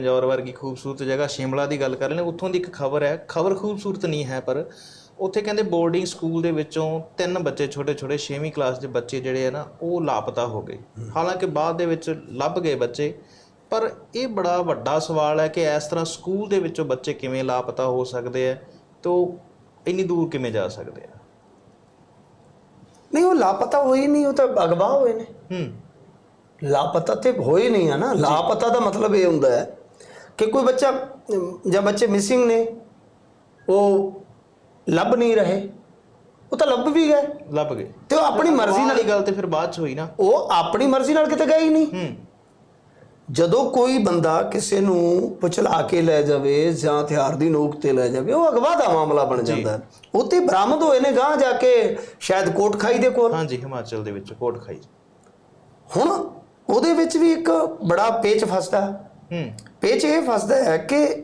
ਪੰਜੌਰ ਵਰਗੀ ਖੂਬਸੂਰਤ ਜਗ੍ਹਾ ਸ਼ਿਮਲਾ ਦੀ ਗੱਲ ਕਰ ਰਹੇ ਨੇ ਉੱਥੋਂ ਦੀ ਇੱਕ ਖਬਰ ਹੈ ਖਬਰ ਖੂਬਸੂਰਤ ਨਹੀਂ ਹੈ ਪਰ ਉੱਥੇ ਕਹਿੰਦੇ ਬੋਰਡਿੰਗ ਸਕੂਲ ਦੇ ਵਿੱਚੋਂ ਤਿੰਨ ਬੱਚੇ ਛੋਟੇ ਛੋਟੇ 6ਵੀਂ ਕਲਾਸ ਦੇ ਬੱਚੇ ਜਿਹੜੇ ਆ ਨਾ ਉਹ ਲਾਪਤਾ ਹੋ ਗਏ। ਹਾਲਾਂਕਿ ਬਾਅਦ ਦੇ ਵਿੱਚ ਲੱਭ ਗਏ ਬੱਚੇ ਪਰ ਇਹ ਬੜਾ ਵੱਡਾ ਸਵਾਲ ਹੈ ਕਿ ਇਸ ਤਰ੍ਹਾਂ ਸਕੂਲ ਦੇ ਵਿੱਚੋਂ ਬੱਚੇ ਕਿਵੇਂ ਲਾਪਤਾ ਹੋ ਸਕਦੇ ਆ ਤੋ ਇੰਨੀ ਦੂਰ ਕਿਵੇਂ ਜਾ ਸਕਦੇ ਆ? ਨਹੀਂ ਉਹ ਲਾਪਤਾ ਹੋਈ ਨਹੀਂ ਉਹ ਤਾਂ ਅਗਵਾ ਹੋਏ ਨੇ। ਹੂੰ। ਲਾਪਤਾ ਤੇ ਹੋਏ ਨਹੀਂ ਆ ਨਾ। ਲਾਪਤਾ ਦਾ ਮਤਲਬ ਇਹ ਹੁੰਦਾ ਹੈ ਕਿ ਕੋਈ ਬੱਚਾ ਜਾਂ ਬੱਚੇ ਮਿਸਿੰਗ ਨੇ ਉਹ ਲੱਭ ਨਹੀਂ ਰਹੇ ਉਹ ਤਾਂ ਲੱਭ ਵੀ ਗਏ। ਲੱਭ ਗਏ। ਤੇ ਉਹ ਆਪਣੀ ਮਰਜ਼ੀ ਨਾਲ ਵਾਲੀ ਗੱਲ ਤੇ ਫਿਰ ਬਾਅਦ ਚ ਹੋਈ ਨਾ। ਉਹ ਆਪਣੀ ਮਰਜ਼ੀ ਨਾਲ ਕਿਤੇ ਗਏ ਹੀ ਨਹੀਂ। ਹੂੰ। ਜਦੋਂ ਕੋਈ ਬੰਦਾ ਕਿਸੇ ਨੂੰ ਪੁਚਲਾ ਕੇ ਲੈ ਜਾਵੇ ਜਾਂ ਹਥਿਆਰ ਦੀ ਨੋਕ ਤੇ ਲੈ ਜਾਵੇ ਉਹ ਅਗਵਾ ਦਾ ਮਾਮਲਾ ਬਣ ਜਾਂਦਾ। ਹੈ ਤੇ ਬਰਾਮਦ ਹੋਏ ਨੇ ਗਾਂ ਜਾ ਕੇ ਸ਼ਾਇਦ ਕੋਟ ਖਾਈ ਦੇ ਕੋਲ। ਹਾਂਜੀ ਹਿਮਾਚਲ ਦੇ ਵਿੱਚ ਕੋਟ ਖਾਈ। ਹੁਣ ਉਹਦੇ ਵਿੱਚ ਵੀ ਇੱਕ ਬੜਾ ਪੇਚ ਫਸਦਾ। ਪੇਚ ਇਹ ਫਸਦਾ ਹੈ ਕਿ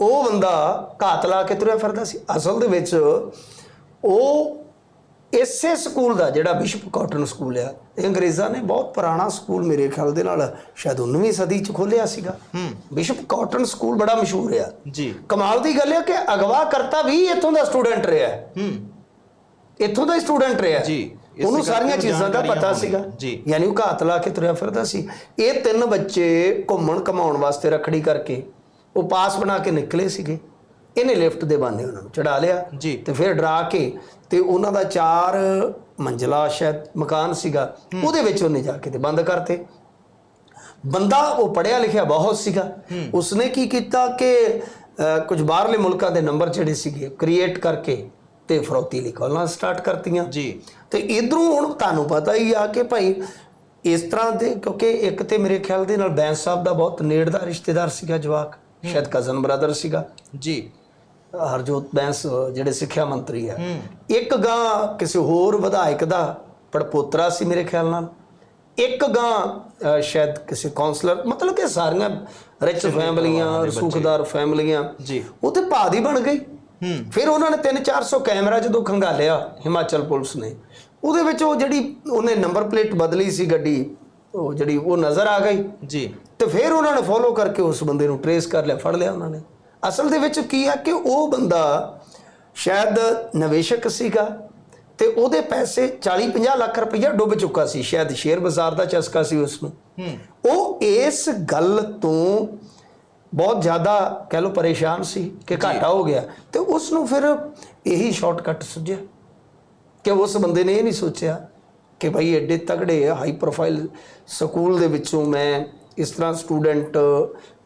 ਉਹ ਬੰਦਾ ਘਾਤ ਲਾ ਕੇ ਤੁਰਿਆ ਫਿਰਦਾ ਸੀ। ਅਸਲ ਦੇ ਵਿੱਚ ਉਹ ਇਸੇ ਸਕੂਲ ਦਾ ਜਿਹੜਾ ਬਿਸ਼ਪ ਕਾਟਨ ਸਕੂਲ ਆ ਇਹ ਅੰਗਰੇਜ਼ਾਂ ਨੇ ਬਹੁਤ ਪੁਰਾਣਾ ਸਕੂਲ ਮੇਰੇ ਖਿਆਲ ਦੇ ਨਾਲ ਸ਼ਾਇਦ 19ਵੀਂ ਸਦੀ ਚ ਖੋਲ੍ਹਿਆ ਸੀਗਾ। ਹੂੰ। ਬਿਸ਼ਪ ਕਾਟਨ ਸਕੂਲ ਬੜਾ ਮਸ਼ਹੂਰ ਆ। ਜੀ। ਕਮਾਲ ਦੀ ਗੱਲ ਹੈ ਕਿ ਅਗਵਾ ਕਰਤਾ ਵੀ ਇੱਥੋਂ ਦਾ ਸਟੂਡੈਂਟ ਰਿਹਾ। ਹੂੰ। ਇੱਥੋਂ ਦਾ ਸਟੂਡੈਂਟ ਰਿਹਾ। ਜੀ, ਉਹਨੂੰ ਸਾਰੀਆਂ ਚੀਜ਼ਾਂ ਦਾ ਪਤਾ। ਸੀਗਾ। ਯਾਨੀ ਉਹ ਘਾਤ ਲਾ ਕੇ ਤੁਰਿਆ ਫਿਰਦਾ ਸੀ। ਇਹ ਤਿੰਨ ਬੱਚੇ ਘੁੰਮਣ ਕਮਾਉਣ ਵਾਸਤੇ ਰਖੜੀ ਕਰਕੇ ਉਹ ਪਾਸ ਬਣਾ ਕੇ ਨਿਕਲੇ ਸੀਗੇ। ਇਹਨੇ ਲਿਫਟ ਦੇ ਬਾਨੇ ਉਹਨਾਂ ਨੂੰ ਚੜਾ ਲਿਆ। ਤੇ ਫਿਰ ਡਰਾ ਕੇ ਤੇ ਉਹਨਾਂ ਦਾ ਚਾਰ ਮੰਜ਼ਲਾ ਸ਼ਾਇਦ ਮਕਾਨ ਸੀਗਾ ਉਹਦੇ ਵਿੱਚ ਉਹਨੇ ਜਾ ਕੇ ਤੇ ਬੰਦ ਕਰਤੇ। ਬੰਦਾ ਉਹ ਪੜਿਆ ਲਿਖਿਆ ਬਹੁਤ ਸੀਗਾ। ਉਸਨੇ ਕੀ ਕੀਤਾ ਕਿ ਕੁਝ ਬਾਹਰਲੇ ਮੁਲਕਾਂ ਦੇ ਨੰਬਰ ਜਿਹੜੇ ਸੀਗੇ ਕ੍ਰੀਏਟ ਕਰਕੇ ਤੇ ਫਰੌਤੀ ਕਾਲਾਂ ਸਟਾਰਟ ਕਰਤੀਆਂ। ਜੀ। ਤੇ ਇਧਰੋਂ ਹੁਣ ਤੁਹਾਨੂੰ ਪਤਾ ਹੀ ਆ ਕਿ ਭਾਈ ਇਸ ਤਰ੍ਹਾਂ ਦੇ ਕਿਉਂਕਿ ਇੱਕ ਤੇ ਮੇਰੇ ਖਿਆਲ ਦੇ ਨਾਲ ਬੈਂਸ ਸਾਹਿਬ ਦਾ ਬਹੁਤ ਨੇੜਦਾ ਰਿਸ਼ਤੇਦਾਰ ਸੀਗਾ ਜਵਾਕ ਸ਼ਾਇਦ ਕਜ਼ਨ ਬ੍ਰਦਰ ਸੀਗਾ। ਜੀ। ਹਰਜੋਤ ਬੈਂਸ ਜਿਹੜੇ ਸਿੱਖਿਆ ਮੰਤਰੀ ਆ। ਹੂੰ। ਇੱਕ ਗਾਂ ਕਿਸੇ ਹੋਰ ਵਿਧਾਇਕ ਦਾ ਪੜਪੋਤਰਾ ਸੀ ਮੇਰੇ ਖਿਆਲ ਨਾਲ। ਇੱਕ ਗਾਂ ਸ਼ਾਇਦ ਕਿਸੇ ਕਾਉਂਸਲਰ ਮਤਲਬ ਕਿ ਸਾਰੀਆਂ ਰਿਚ ਫੈਮਲੀਆਂ ਸੁਖਦਾਰ ਫੈਮਲੀਆਂ। ਜੀ। ਉਹ ਤੇ ਭਾਦੀ ਬਣ ਗਈ। ਫਿਰ ਉਹਨਾਂ ਨੇ 3-400 ਕੈਮਰਾ ਜਦੋਂ ਖੰਗਾਲਿਆ ਹਿਮਾਚਲ ਪੁਲਿਸ ਨੇ। ਉਹਦੇ ਵਿੱਚ ਉਹ ਜਿਹੜੀ ਉਹਨੇ ਨੰਬਰ ਪਲੇਟ ਬਦਲੀ ਸੀ ਗੱਡੀ ਉਹ ਜਿਹੜੀ ਉਹ ਨਜ਼ਰ ਆ ਗਈ। ਜੀ। ਤੇ ਫਿਰ ਉਹਨਾਂ ਨੇ ਫੋਲੋ ਕਰਕੇ ਉਸ ਬੰਦੇ ਨੂੰ ਟਰੇਸ ਕਰ ਲਿਆ ਫੜ ਲਿਆ ਉਹਨਾਂ ਨੇ। ਅਸਲ ਦੇ ਵਿੱਚ ਕੀ ਆ ਕਿ ਉਹ ਬੰਦਾ ਸ਼ਾਇਦ ਨਿਵੇਸ਼ਕ ਸੀਗਾ ਤੇ ਉਹਦੇ ਪੈਸੇ 40-50 ਲੱਖ ਰੁਪਈਆ ਡੁੱਬ ਚੁੱਕਾ ਸੀ। ਸ਼ਾਇਦ ਸ਼ੇਅਰ ਬਾਜ਼ਾਰ ਦਾ ਚਸਕਾ ਸੀ ਉਸ ਨੂੰ ਹੂੰ। ਉਹ ਇਸ ਗੱਲ ਤੋਂ ਬਹੁਤ ਜ਼ਿਆਦਾ ਕਹਿ ਲਓ ਪਰੇਸ਼ਾਨ ਸੀ ਕਿ ਘਾਟਾ ਹੋ ਗਿਆ ਤੇ ਉਸ ਨੂੰ ਫਿਰ ਇਹੀ ਸ਼ਾਰਟਕਟ ਸੁਝਿਆ ਕਿ ਉਸ ਬੰਦੇ ਨੇ ਇਹ ਨਹੀਂ ਸੋਚਿਆ ਕਿ ਭਾਈ ਐਡੇ ਤਗੜੇ ਹਾਈ ਪ੍ਰੋਫਾਈਲ ਸਕੂਲ ਦੇ ਵਿੱਚੋਂ ਮੈਂ ਇਸ ਤਰ੍ਹਾਂ ਸਟੂਡੈਂਟ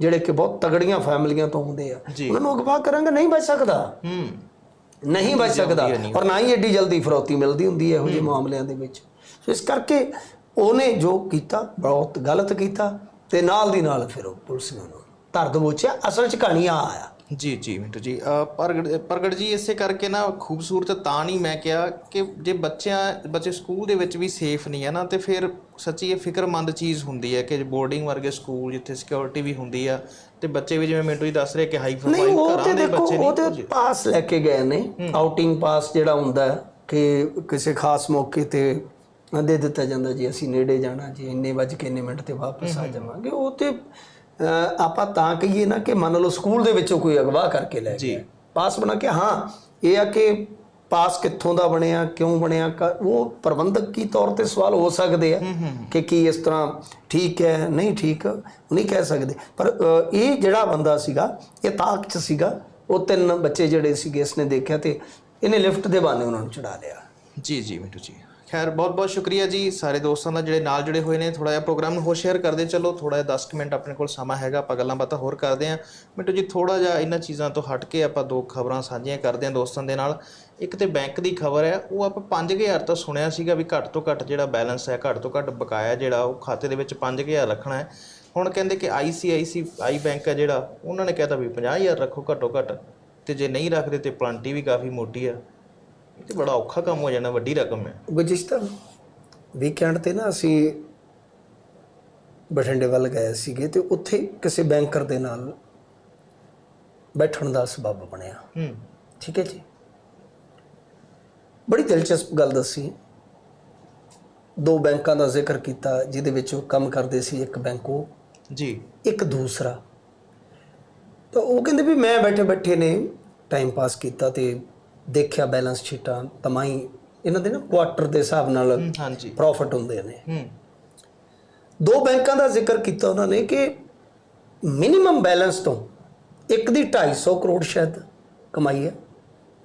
ਜਿਹੜੇ ਕਿ ਬਹੁਤ ਤਗੜੀਆਂ ਫੈਮਲੀਆਂ ਤੋਂ ਹੁੰਦੇ ਆ। ਉਹਨਾਂ ਨੂੰ ਅਗਵਾ ਕਰਾਂਗਾ ਨਹੀਂ ਬਚ ਸਕਦਾ। ਹੂੰ। ਨਹੀਂ ਬਚ ਸਕਦਾ। ਔਰ ਨਾ ਹੀ ਐਡੀ ਜਲਦੀ ਫਰੌਤੀ ਮਿਲਦੀ ਹੁੰਦੀ ਹੈ ਇਹੋ ਜਿਹੇ ਮਾਮਲਿਆਂ ਦੇ ਵਿੱਚ। ਸੋ ਇਸ ਕਰਕੇ ਉਹਨੇ ਜੋ ਕੀਤਾ ਬਹੁਤ ਗਲਤ ਕੀਤਾ ਤੇ ਨਾਲ ਦੀ ਨਾਲ ਫਿਰ ਉਹ ਪੁਲਿਸ ਨੇ ਧਰ ਦਬੋਚਿਆ ਅਸਲ 'ਚ ਕਹਾਣੀ ਆ ਆਇਆ। ਜੀ ਜੀ ਮਿੰਟੂ ਜੀ ਅ, ਪ੍ਰਗਟ ਪ੍ਰਗਟ ਜੀ ਇਸੇ ਕਰਕੇ ਨਾ ਖੂਬਸੂਰਤ ਤਾਂ ਨਹੀਂ ਮੈਂ ਕਿਹਾ ਕਿ ਜੇ ਬੱਚਿਆਂ ਬੱਚੇ ਸਕੂਲ ਦੇ ਵਿੱਚ ਵੀ ਸੇਫ ਨਹੀਂ ਹੈ ਨਾ ਤੇ ਫਿਰ ਸੱਚੀ ਇਹ ਫਿਕਰਮੰਦ ਚੀਜ਼ ਹੁੰਦੀ ਹੈ ਕਿ ਬੋਰਡਿੰਗ ਵਰਗੇ ਸਕੂਲ ਜਿੱਥੇ ਸਿਕਿਉਰਿਟੀ ਵੀ ਹੁੰਦੀ ਆ ਤੇ ਬੱਚੇ ਵੀ ਜਿਵੇਂ ਮਿੰਟੂ ਜੀ ਦੱਸ ਰਹੇ ਕਿ ਹਾਈ ਨਹੀਂ ਪ੍ਰੋਫਾਈਲ ਉਹ ਘਰਾਂ ਤੇ ਦੇ ਦੇਖੋ ਬੱਚੇ ਉਹ ਨਹੀਂ ਤੇ ਪਾਸ ਲੈ ਕੇ ਗਏ ਨੇ। ਆਊਟਿੰਗ ਪਾਸ ਜਿਹੜਾ ਹੁੰਦਾ ਹੈ ਕਿ ਕਿਸੇ ਖਾਸ ਮੌਕੇ ਤੇ ਦੇ ਦਿੱਤਾ ਜਾਂਦਾ ਜੀ ਅਸੀਂ ਨੇੜੇ ਜਾਣਾ ਜੀ ਇੰਨੇ ਵਜੇ ਕੇ ਇੰਨੇ ਮਿੰਟ ਤੇ ਵਾਪਸ ਆ ਜਾਵਾਂਗੇ ਉਹ ਤੇ ਆਪਾਂ ਤਾਂ ਕਹੀਏ ਨਾ ਕਿ ਮੰਨ ਲਓ ਸਕੂਲ ਦੇ ਵਿੱਚੋਂ ਕੋਈ ਅਗਵਾ ਕਰਕੇ ਲੈ ਜੀ। ਗਿਆ। ਪਾਸ ਬਣਾ ਕੇ ਹਾਂ ਇਹ ਆ ਕਿ ਪਾਸ ਕਿੱਥੋਂ ਦਾ ਬਣਿਆ ਕਿਉਂ ਬਣਿਆ ਉਹ ਪ੍ਰਬੰਧਕ ਕੀ ਤੌਰ ਤੇ ਸਵਾਲ ਹੋ ਸਕਦੇ ਆ ਕਿ ਕੀ ਇਸ ਤਰ੍ਹਾਂ ਠੀਕ ਹੈ ਨਹੀਂ ਠੀਕ ਨਹੀਂ ਕਹਿ ਸਕਦੇ। ਪਰ ਇਹ ਜਿਹੜਾ ਬੰਦਾ ਸੀਗਾ ਇਹ ਤਾਕ ਚ ਸੀਗਾ। ਉਹ ਤਿੰਨ ਬੱਚੇ ਜਿਹੜੇ ਸੀਗੇ ਇਸਨੇ ਦੇਖਿਆ ਤੇ ਇਹਨੇ ਲਿਫਟ ਦੇ ਬਹਾਨੇ ਉਹਨਾਂ ਨੂੰ ਚੜਾ ਲਿਆ। ਜੀ ਜੀ ਮਿੰਟੂ ਜੀ। ਖੈਰ, ਬਹੁਤ ਬਹੁਤ ਸ਼ੁਕਰੀਆ ਜੀ ਸਾਰੇ ਦੋਸਤਾਂ ਦਾ ਜਿਹੜੇ ਨਾਲ ਜੁੜੇ ਹੋਏ ਨੇ। ਥੋੜਾ ਜਿਹਾ ਪ੍ਰੋਗਰਾਮ ਨੂੰ ਹੋਰ ਸ਼ੇਅਰ ਕਰਦੇ ਚਲੋ। ਥੋੜਾ ਜਿਹਾ 10 ਮਿੰਟ ਆਪਣੇ ਕੋਲ ਸਮਾਂ ਹੈਗਾ, ਆਪਾਂ ਗੱਲਾਂ ਬਾਤਾਂ ਹੋਰ ਕਰਦੇ ਆਂ ਮਿੰਟੂ ਜੀ ਥੋੜਾ ਜਿਹਾ ਇਹਨਾਂ ਚੀਜ਼ਾਂ ਤੋਂ ਹਟ ਕੇ ਆਪਾਂ ਦੋ ਖਬਰਾਂ ਸਾਂਝੀਆਂ ਕਰਦੇ ਆਂ ਦੋਸਤਾਂ ਦੇ ਨਾਲ। ਇੱਕ ਤੇ ਬੈਂਕ ਦੀ ਖਬਰ ਹੈ, ਉਹ ਆਪਾਂ 5000 ਤਾਂ ਸੁਣਿਆ ਸੀਗਾ ਵੀ ਘੱਟ ਤੋਂ ਘੱਟ ਜਿਹੜਾ ਬੈਲੈਂਸ ਹੈ, ਘੱਟ ਤੋਂ ਘੱਟ ਬਕਾਇਆ ਜਿਹੜਾ, ਉਹ ਖਾਤੇ ਦੇ ਵਿੱਚ 5000 ਰੱਖਣਾ ਹੈ। ਹੁਣ ਕਹਿੰਦੇ ਕਿ ICICI ਬੈਂਕ ਹੈ ਜਿਹੜਾ, ਉਹਨਾਂ ਨੇ ਕਹਿਤਾ ਵੀ 50000 ਰੱਖੋ ਘੱਟੋ ਘੱਟ। ਤੇ ਜੇ ਨਹੀਂ ਰੱਖਦੇ ਤੇ ਪਲੰਟੀ ਵੀ ਕਾਫੀ ਮੋਟੀ ਆ। ਇਹ ਤੇ ਬੜਾ ਔਖਾ ਕੰਮ ਹੋ ਜਾਣਾ ਵੱਡੀ ਰਕਮ ਹੈ। ਗੁਜਿਸ਼ਤਾ ਵੀਕਐਂਡ ਤੇ ਨਾ ਅਸੀਂ ਬਠਿੰਡੇ ਵੱਲ ਗਏ ਸੀਗੇ ਤੇ ਉੱਥੇ ਕਿਸੇ ਬੈਂਕਰ ਦੇ ਨਾਲ ਬੈਠਣ ਦਾ ਸਬਬ ਬਣਿਆ। ਹੂੰ। ਠੀਕ ਹੈ ਜੀ। ਬੜੀ ਦਿਲਚਸਪ ਗੱਲ ਦੱਸੀ। ਦੋ ਬੈਂਕਾਂ ਦਾ ਜ਼ਿਕਰ ਕੀਤਾ ਜਿਹਦੇ ਵਿੱਚ ਉਹ ਕੰਮ ਕਰਦੇ ਸੀ ਇੱਕ ਬੈਂਕ ਉਹ ਜੀ। ਇੱਕ ਦੂਸਰਾ। ਤਾਂ ਉਹ ਕਹਿੰਦੇ ਵੀ ਮੈਂ ਬੈਠੇ ਬੈਠੇ ਨੇ ਟਾਈਮ ਪਾਸ ਕੀਤਾ ਤੇ ਦੇਖਿਆ ਬੈਲੈਂਸ ਸ਼ੀਟਾਂ ਤਮਾਈ ਇਹਨਾਂ ਦੇ ਨਾ ਕੁਆਟਰ ਦੇ ਹਿਸਾਬ ਨਾਲ ਹਾਂਜੀ। ਪ੍ਰੋਫਿਟ ਹੁੰਦੇ ਨੇ। ਹੂੰ। ਦੋ ਬੈਂਕਾਂ ਦਾ ਜ਼ਿਕਰ ਕੀਤਾ ਉਹਨਾਂ ਨੇ ਕਿ ਮਿਨੀਮਮ ਬੈਲੈਂਸ ਤੋਂ ਇੱਕ ਦੀ 250 ਕਰੋੜ ਸ਼ਾਇਦ ਕਮਾਈ ਹੈ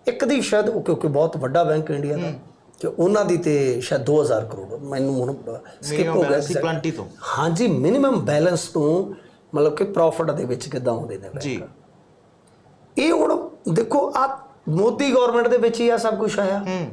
ਇੱਕ ਦੀ ਸ਼ਾਇਦ ਉਹ ਕਿਉਂਕਿ ਬਹੁਤ ਵੱਡਾ ਬੈਂਕ ਇੰਡੀਆ ਦਾ ਕਿ ਉਹਨਾਂ ਦੀ ਤੇ ਸ਼ਾਇਦ 2000 ਕਰੋੜ ਮੈਨੂੰ ਹੁਣ ਸਕਿਪ ਹੋ ਗਿਆ ਸੀ 20 ਤੋਂ। ਹਾਂਜੀ ਮਿਨੀਮਮ ਬੈਲੈਂਸ ਤੋਂ ਮਤਲਬ ਕਿ ਪ੍ਰੋਫਿਟ ਦੇ ਵਿੱਚ ਕਿਦਾਂ ਆਉਂਦੇ ਨੇ। ਜੀ। ਇਹ ਹੁਣ ਦੇਖੋ ਆ ਮੋਦੀ ਗਵਰਨਮੈਂਟ ਦੇ ਵਿੱਚ ਹੀ ਆ ਸਭ ਕੁਝ ਆਇਆ। ਹੂੰ।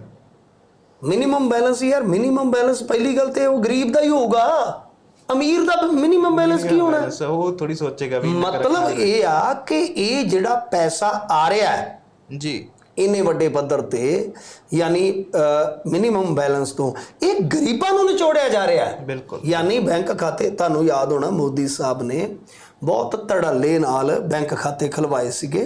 ਮਿਨੀਮਮ ਬੈਲੈਂਸ ਯਾਰ ਮਿਨੀਮਮ ਬੈਲੈਂਸ ਪਹਿਲੀ ਗੱਲ ਤੇ ਉਹ ਗਰੀਬ ਦਾ ਹੀ ਹੋਊਗਾ। ਅਮੀਰ ਦਾ ਮਿਨੀਮਮ ਬੈਲੈਂਸ ਕੀ ਹੋਣਾ? ਉਹ ਥੋੜੀ ਸੋਚੇਗਾ ਵੀ ਮਤਲਬ ਇਹ ਆ ਕਿ ਇਹ ਜਿਹੜਾ ਪੈਸਾ ਆ ਰਿਹਾ ਹੈ ਜੀ। ਇੰਨੇ ਵੱਡੇ ਪੱਧਰ ਤੇ ਯਾਨੀ ਮਿਨੀਮਮ ਬੈਲੈਂਸ ਤੋਂ ਇਹ ਗਰੀਬਾਂ ਨੂੰ ਨਿਚੋੜਿਆ ਜਾ ਰਿਹਾ ਹੈ। ਬਿਲਕੁਲ। ਯਾਨੀ ਬੈਂਕ ਖਾਤੇ ਤੁਹਾਨੂੰ ਯਾਦ ਹੋਣਾ ਮੋਦੀ ਸਾਹਿਬ ਨੇ ਬਹੁਤ ਧੜੱਲੇ ਨਾਲ ਬੈਂਕ ਖਾਤੇ ਖਲਵਾਏ ਸੀਗੇ।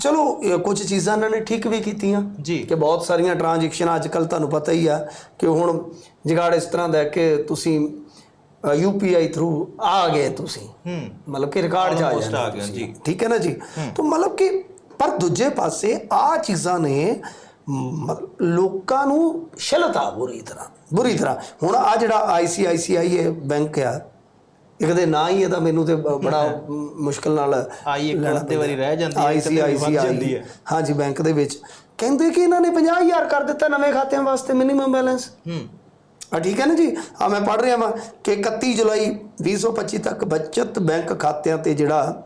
ਚਲੋ ਕੁਝ ਚੀਜ਼ਾਂ ਇਹਨਾਂ ਨੇ ਠੀਕ ਵੀ ਕੀਤੀਆਂ ਜੀ। ਕਿ ਬਹੁਤ ਸਾਰੀਆਂ ਟ੍ਰਾਂਜੈਕਸ਼ਨ ਅੱਜ ਕੱਲ ਤੁਹਾਨੂੰ ਪਤਾ ਹੀ ਆ ਕਿ ਹੁਣ ਜਿਗਾੜ ਇਸ ਤਰ੍ਹਾਂ ਦਾ ਕਿ ਤੁਸੀਂ ਯੂਪੀਆਈ ਥਰੂ ਆ ਗਏ ਤੁਸੀਂ। ਹੂੰ। ਮਤਲਬ ਕਿ ਰਿਕਾਰਡ ਚ ਆ ਗਿਆ, ਜੀ। ਠੀਕ ਹੈ ਨਾ ਜੀ? ਤਾਂ ਮਤਲਬ ਕਿ ਪਰ ਦੂਜੇ ਪਾਸੇ ਆ ਚੀਜ਼ਾਂ ਨੇ ਲੋਕਾਂ ਨੂੰ ਸ਼ਲਤਾ ਬੁਰੀ ਤਰ੍ਹਾਂ ਬੁਰੀ ਤਰ੍ਹਾਂ। ਹੁਣ ਆ ਜਿਹੜਾ ਆਈਸੀਆਈਸੀਆਈ ਇਹ ਬੈਂਕ ਆ ਇੱਕ ਦੇ ਨਾਂ ਹੀ ਇਹਦਾ ਮੈਨੂੰ ਤੇ ਬ- ਬੜਾ ਮੁਸ਼ਕਲ ਨਾਲ ਆਈ ਇੱਕ ਅੱਧੇ ਵਾਰੀ ਰਹਿ ਜਾਂਦੀ ਹੈ, ਇੱਕ ਅੱਧੇ ਵਾਰੀ ਵੱਧ ਜਾਂਦੀ ਹੈ। ਹਾਂਜੀ ਬੈਂਕ ਦੇ ਵਿੱਚ। ਕਹਿੰਦੇ ਕਿ ਇਹਨਾਂ ਨੇ 50000 ਕਰ ਦਿੱਤਾ ਨਵੇਂ ਖਾਤਿਆਂ ਵਾਸਤੇ ਮਿਨੀਮਮ ਬੈਲੈਂਸ ਹੂੰ ਆ ਠੀਕ ਹੈ ਨਾ ਜੀ? ਆ ਮੈਂ ਪੜ੍ਹ ਰਿਹਾ ਵਾਂ ਕਿ 31 ਜੁਲਾਈ 2025 ਤੱਕ ਬਚਤ ਬੈਂਕ ਖਾਤਿਆਂ ਤੇ ਜਿਹੜਾ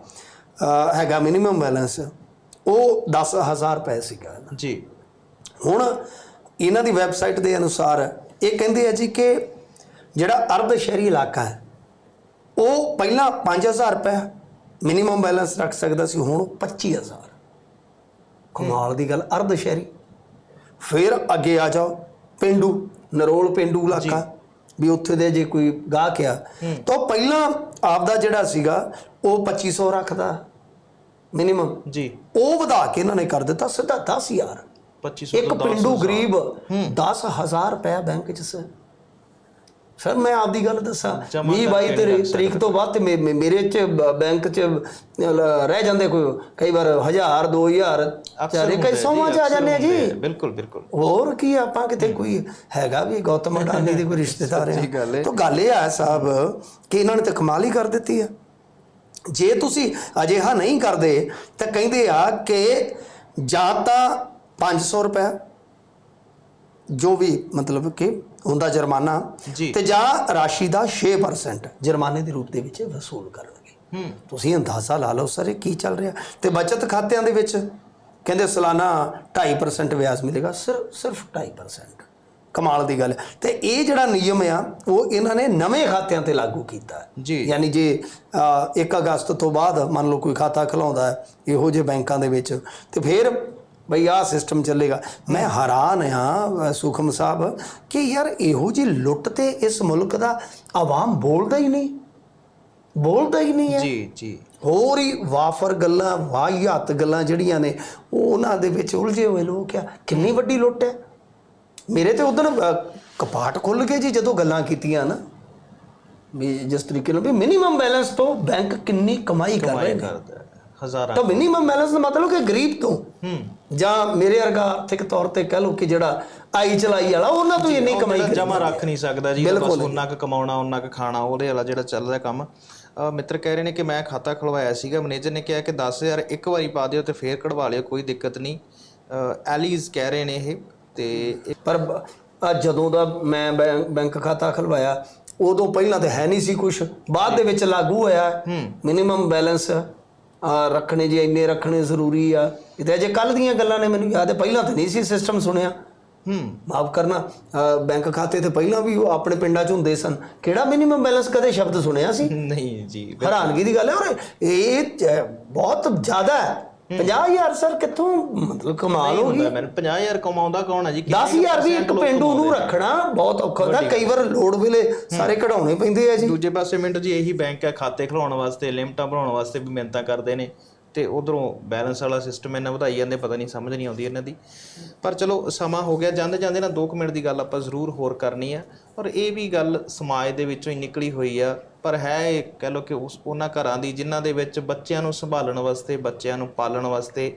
ਅ, ਹੈਗਾ ਮਿਨੀਮਮ ਬੈਲੈਂਸ ਉਹ 10000 ਰੁਪਏ ਸੀਗਾ। ਜੀ। ਹੁਣ ਇਹਨਾਂ ਦੀ ਵੈਬਸਾਈਟ ਦੇ ਅਨੁਸਾਰ ਇਹ ਕਹਿੰਦੇ ਆ ਜੀ ਕਿ ਜਿਹੜਾ ਅਰਧ ਸ਼ਹਿਰੀ ਇਲਾਕਾ ਹੈ ਉਹ ਪਹਿਲਾਂ 5000 ਰੁਪਏ ਮਿਨੀਮਮ ਬੈਲੈਂਸ ਰੱਖ ਸਕਦਾ ਸੀ ਹੁਣ ਉਹ 25000 ਕਮਾਲ ਦੀ ਗੱਲ ਅਰਧ ਸ਼ਹਿਰੀ। ਫਿਰ ਅੱਗੇ ਆ ਜਾਓ ਪਿੰਡੂ ਨਰੋਲ ਪਿੰਡੂ ਇਲਾਕਾ। ਵੀ ਉੱਥੇ ਦੇ ਜੇ ਕੋਈ ਗਾਹਕ ਆ ਤਾਂ ਪਹਿਲਾਂ ਆਪਦਾ ਜਿਹੜਾ ਸੀਗਾ ਉਹ 2500 ਰੱਖਦਾ ਮਿਨੀਮਮ ਜੀ। ਉਹ ਵਧਾ ਕੇ ਇਹਨਾਂ ਨੇ ਕਰ ਦਿੱਤਾ ਸਿੱਧਾ 10000 2500 ਇੱਕ ਤੋਂ 10 ਪਿੰਡੂ ਗਰੀਬ 10000 ਰੁਪਏ ਬੈਂਕ ਚ ਸਰ ਮੈਂ ਆਪਦੀ ਗੱਲ ਦੱਸਾਂ। ਜਮਾਂ 20 ਕਰਕੇ 22 ਨਹੀਂ ਤਰੀ- ਤਰੀਕ ਤੋਂ ਬਾਅਦ ਤੇ ਮੇਰੇ ਚ ਬੈਂਕ ਚ ਰਹਿ ਜਾਂਦੇ ਕੋਈ ਕਈ ਵਾਰ 1000 2000 ਚਾਰੇ ਕਈ ਸੌਵਾਂ ਚ ਆ ਜਾਂਦੇ ਆ ਜੀ। ਬਿਲਕੁਲ ਬਿਲਕੁਲ। ਹੋਰ ਕੀ ਆਪਾਂ ਕਿਤੇ ਕੋਈ ਹੈਗਾ ਵੀ ਗੌਤਮ ਅਡਾਨੀ ਦੇ ਕੋਈ ਰਿਸ਼ਤੇਦਾਰ ਹੈ। ਤਾਂ ਗੱਲ ਇਹ ਆ ਸਾਹਿਬ ਕਿ ਇਹਨਾਂ ਨੇ ਤਾਂ ਕਮਾਲ ਹੀ ਕਰ ਦਿੱਤੀ ਆ। ਜੇ ਤੁਸੀਂ ਅਜਿਹਾ ਨਹੀਂ ਕਰਦੇ ਤਾਂ ਕਹਿੰਦੇ ਆ ਕਿ ਜਾਂ ਤਾਂ 500 ਰੁਪਏ ਜੋ ਵੀ ਮਤਲਬ ਕਿ ਹੁੰਦਾ ਜੁਰਮਾਨਾ। ਤੇ ਜਾਂ ਰਾਸ਼ੀ ਦਾ 6% ਜੁਰਮਾਨੇ ਦੇ ਰੂਪ ਦੇ ਵਿੱਚ ਵਸੂਲ ਕਰਨਗੇ ਤੁਸੀਂ ਅੰਦਾਜ਼ਾ ਲਾ ਲਓ ਸਰ ਇਹ ਕੀ ਚੱਲ ਰਿਹਾ ਤੇ ਬਚਤ ਖਾਤਿਆਂ ਦੇ ਵਿੱਚ ਕਹਿੰਦੇ ਸਾਲਾਨਾ 2.5% ਵਿਆਜ ਮਿਲੇਗਾ ਸਿਰਫ ਸਿਰਫ 2.5% ਕਮਾਲ ਦੀ ਗੱਲ। ਤੇ ਇਹ ਜਿਹੜਾ ਨਿਯਮ ਆ ਉਹ ਇਹਨਾਂ ਨੇ ਨਵੇਂ ਖਾਤਿਆਂ ਤੇ ਲਾਗੂ ਕੀਤਾ। ਜੀ। ਯਾਨੀ ਜੇ ਅ, 1 ਅਗਸਤ ਤੋਂ ਬਾਅਦ ਮੰਨ ਲਓ ਕੋਈ ਖਾਤਾ ਖੁਲਾਉਂਦਾ ਹੈ ਇਹੋ ਜਿਹੇ ਬੈਂਕਾਂ ਦੇ ਵਿੱਚ ਤੇ ਫਿਰ ਬਈ ਆਹ ਸਿਸਟਮ ਚੱਲੇਗਾ। ਮੈਂ ਹੈਰਾਨ ਆ ਸੁਖਮ ਸਾਹਿਬ ਕਿ ਯਾਰ ਇਹੋ ਜਿਹੀ ਲੁੱਟ ਤੇ ਇਸ ਮੁਲਕ ਦਾ ਆਵਾਮ ਬੋਲਦਾ ਹੀ ਨਹੀਂ। ਬੋਲਦਾ ਹੀ ਨਹੀਂ ਹੈ। ਜੀ ਜੀ। ਹੋਰ ਹੀ ਵਾਫਰ ਗੱਲਾਂ ਵਾਹਿਯਾਤ ਗੱਲਾਂ ਜਿਹੜੀਆਂ ਨੇ ਉਹ ਉਹਨਾਂ ਦੇ ਵਿੱਚ ਉਲਝੇ ਹੋਏ ਲੋਕ ਆ। ਕਿੰਨੀ ਵੱਡੀ ਲੁੱਟ ਹੈ। ਮੇਰੇ ਤੇ ਉਦੋਂ ਕਪਾਟ ਖੁੱਲ ਗਏ ਜੀ ਜਦੋਂ ਗੱਲਾਂ ਕੀਤੀਆਂ ਨਾ। ਵੀ ਜਿਸ ਤਰੀਕੇ ਨਾਲ ਵੀ ਮਿਨੀਮਮ ਬੈਲੈਂਸ ਤੋਂ ਬੈਂਕ ਕਿੰਨੀ ਕਮਾਈ ਕਰ ਰਹੇ ਨੇ। ਹਜ਼ਾਰਾਂ ਤਾਂ ਮਿਨੀਮਮ ਬੈਲੈਂਸ ਦਾ ਮਤਲਬ ਕਿ ਗਰੀਬ ਤੋਂ ਹੂੰ। ਜਾਂ ਮੇਰੇ ਵਰਗਾ ਆਰਥਿਕ ਤੌਰ ਤੇ ਕਹ ਲਓ ਕਿ ਜਿਹੜਾ ਆਈ ਚਲਾਈ ਵਾਲਾ ਉਹਨਾਂ ਤੋਂ ਇੰਨੀ ਕਮਾਈ ਕਰੀ ਜਮਾ ਰੱਖ ਨਹੀਂ ਸਕਦਾ ਜੀ ਬਸ। ਉਹਨਾਂ ਕੁ ਕਮਾਉਣਾ ਉਹਨਾਂ ਕੁ ਖਾਣਾ ਉਹਦੇ ਵਾਲਾ ਜਿਹੜਾ ਚੱਲ ਰਿਹਾ ਕੰਮ ਮਿੱਤਰ ਕਹਿ ਰਹੇ ਨੇ ਕਿ ਮੈਂ ਖਾਤਾ ਖੁਲਵਾਇਆ ਸੀਗਾ ਮੈਨੇਜਰ ਨੇ ਕਿਹਾ ਕਿ 10000 ਇੱਕ ਵਾਰੀ ਪਾ ਦਿਓ ਤੇ ਫੇਰ ਕਢਵਾ ਲਿਓ ਕੋਈ ਦਿੱਕਤ ਨਹੀਂ। ਐਲੀਜ਼ ਕਹਿ ਰਹੇ ਨੇ ਇਹ ਤੇ ਪਰ ਜਦੋਂ ਦਾ ਮੈਂ ਬੈਂਕ ਖਾਤਾ ਖਲਵਾਇਆ ਉਦੋਂ ਪਹਿਲਾਂ ਤਾਂ ਹੈ ਨਹੀਂ ਸੀ ਕੁਝ ਬਾਅਦ ਦੇ ਵਿੱਚ ਲਾਗੂ ਹੋਇਆ ਮਿਨੀਮਮ ਬੈਲੈਂਸ ਰੱਖਣੇ ਜੇ ਇੰਨੇ ਰੱਖਣੇ ਜ਼ਰੂਰੀ ਆ। ਇਹ ਤਾਂ ਅਜੇ ਕੱਲ ਦੀਆਂ ਗੱਲਾਂ ਨੇ ਮੈਨੂੰ ਯਾਦ ਹੈ ਪਹਿਲਾਂ ਤਾਂ ਨਹੀਂ ਸੀ ਸਿਸਟਮ ਸੁਣਿਆ। ਹੂੰ। ਮਾਫ ਕਰਨਾ ਬੈਂਕ ਖਾਤੇ ਤੇ ਪਹਿਲਾਂ ਵੀ ਉਹ ਆਪਣੇ ਪਿੰਡਾਂ 'ਚ ਹੁੰਦੇ ਸਨ। ਕਿਹੜਾ ਮਿਨੀਮਮ ਬੈਲੈਂਸ ਕਦੇ ਸ਼ਬਦ ਸੁਣਿਆ ਸੀ? ਨਹੀਂ ਜੀ ਹੈਰਾਨਗੀ ਦੀ ਗੱਲ ਹੈ ਔਰ ਇਹ ਬਹੁਤ ਜ਼ਿਆਦਾ ਹੈ। 50000 ਸਰ ਕਿੱਥੋਂ ਮਤਲਬ ਕਮਾਲ ਹੋ ਗਈ? ਹੁੰਦਾ ਮੈਨੂੰ 50000 ਕਮਾਉਂਦਾ ਕੌਣ ਹੈ ਜੀ? ਕਿੰਨੇ 10000 ਵੀ ਇੱਕ ਪਿੰਡੂ ਨੂੰ? ਰੱਖਣਾ ਬਹੁਤ ਔਖਾ ਹੁੰਦਾ। ਕਈ ਵਾਰ ਲੋੜ ਵੇਲੇ ਸਾਰੇ ਕਢਾਉਣੇ ਪੈਂਦੇ ਆ ਜੀ। ਦੂਜੇ ਪਾਸੇ ਮਿੰਟ ਜੀ ਇਹੀ ਬੈਂਕ ਹੈ ਖਾਤੇ ਖੁਲਾਉਣ ਵਾਸਤੇ ਲਿਮਟਾਂ ਬਣਾਉਣ ਵਾਸਤੇ ਵੀ ਮਿਹਨਤਾਂ ਕਰਦੇ ਨੇ। ਤੇ ਉਧਰੋਂ ਬੈਲੈਂਸ ਵਾਲਾ ਸਿਸਟਮ ਇਹਨਾਂ ਵਧਾਈ ਜਾਂਦੇ ਪਤਾ ਨਹੀਂ ਸਮਝ ਨਹੀਂ ਆਉਂਦੀ ਇਹਨਾਂ ਦੀ। ਪਰ ਚਲੋ ਸਮਾਂ ਹੋ ਗਿਆ। ਜਾਂਦੇ ਜਾਂਦੇ ਨਾ 2 ਮਿੰਟ ਦੀ ਗੱਲ ਆਪਾਂ ਜ਼ਰੂਰ ਹੋਰ ਕਰਨੀ ਆ। ਔਰ ਇਹ ਵੀ ਗੱਲ ਸਮਾਜ ਦੇ ਵਿੱਚੋਂ ਹੀ ਨਿਕਲੀ ਹੋਈ ਆ। ਪਰ ਹੈ ਇਹ ਕਹਿ ਲਓ ਕਿ ਉਸ, ਉਹਨਾਂ ਘਰਾਂ ਦੀ ਜਿਨ੍ਹਾਂ ਦੇ ਵਿੱਚ ਬੱਚਿਆਂ ਨੂੰ ਸੰਭਾਲਣ ਵਾਸਤੇ, ਬੱਚਿਆਂ ਨੂੰ ਪਾਲਣ ਵਾਸਤੇ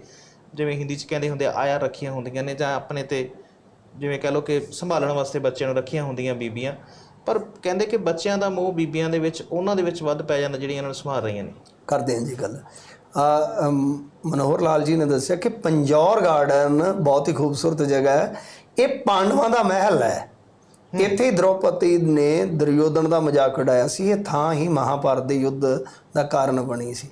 ਜਿਵੇਂ ਹਿੰਦੀ 'ਚ ਕਹਿੰਦੇ ਹੁੰਦੇ ਆਇਆ ਰੱਖੀਆਂ ਹੁੰਦੀਆਂ ਨੇ ਜਾਂ ਆਪਣੇ ਤੇ ਜਿਵੇਂ ਕਹਿ ਲਓ ਕਿ ਸੰਭਾਲਣ ਵਾਸਤੇ ਬੱਚਿਆਂ ਨੂੰ ਰੱਖੀਆਂ ਹੁੰਦੀਆਂ ਬੀਬੀਆਂ। ਪਰ ਕਹਿੰਦੇ ਕਿ ਬੱਚਿਆਂ ਦਾ ਮੋਹ ਬੀਬੀਆਂ ਦੇ ਵਿੱਚ, ਉਹਨਾਂ ਦੇ ਵਿੱਚ ਵੱਧ ਪੈ ਜਾਂਦਾ ਜਿਹੜੀਆਂ ਇਹਨਾਂ ਨੂੰ ਸੰਭਾਲ ਰਹੀਆਂ ਨੇ। ਕਰਦੇ ਹਾਂ ਜੀ ਗੱਲ। ਆ ਮਨੋਹਰ ਲਾਲ ਜੀ ਨੇ ਦੱਸਿਆ ਕਿ ਪੰਜੌਰ ਗਾਰਡਨ ਬਹੁਤ ਹੀ ਖੂਬਸੂਰਤ ਜਗ੍ਹਾ ਹੈ। ਇਹ ਪਾਂਡਵਾਂ ਦਾ ਮਹਿਲ ਹੈ। ਇੱਥੇ ਦ੍ਰੋਪਦੀ ਨੇ ਦੁਰਯੋਧਨ ਦਾ ਮਜ਼ਾਕ ਉਡਾਇਆ ਸੀ ਇਹ ਥਾਂ ਹੀ ਮਹਾਭਾਰਤ ਦੇ ਯੁੱਧ ਦਾ ਕਾਰਨ ਬਣੀ ਸੀ।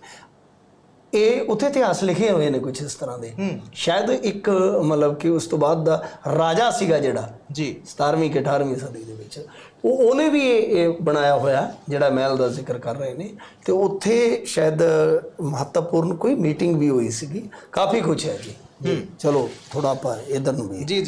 ਇਹ ਉੱਥੇ ਇਤਿਹਾਸ ਲਿਖੇ ਹੋਏ ਨੇ ਕੁਝ ਇਸ ਤਰ੍ਹਾਂ ਦੇ। ਸ਼ਾਇਦ ਇੱਕ ਮਤਲਬ ਕਿ ਉਸ ਤੋਂ ਬਾਅਦ ਦਾ ਰਾਜਾ ਸੀਗਾ ਜਿਹੜਾ ਜੀ। 17ਵੀਂ ਕਿ 18ਵੀਂ ਸਦੀ ਦੇ ਵਿੱਚ। ਉਹ ਉਹਨੇ ਵੀ ਇਹ ਬਣਾਇਆ ਹੋਇਆ ਜਿਹੜਾ ਮਹਿਲ ਦਾ ਜ਼ਿਕਰ ਕਰ ਰਹੇ ਨੇ। ਤੇ ਉੱਥੇ ਸ਼ਾਇਦ ਮਹੱਤਵਪੂਰਨ ਕੋਈ ਮੀਟਿੰਗ ਵੀ ਹੋਈ ਸੀਗੀ। ਕਾਫੀ ਕੁਝ ਹੈ ਜੀ। ਚਲੋ ਥੋੜਾ ਆਪਾਂ ਇਧਰ ਨੂੰ ਵੀ ਜੀ।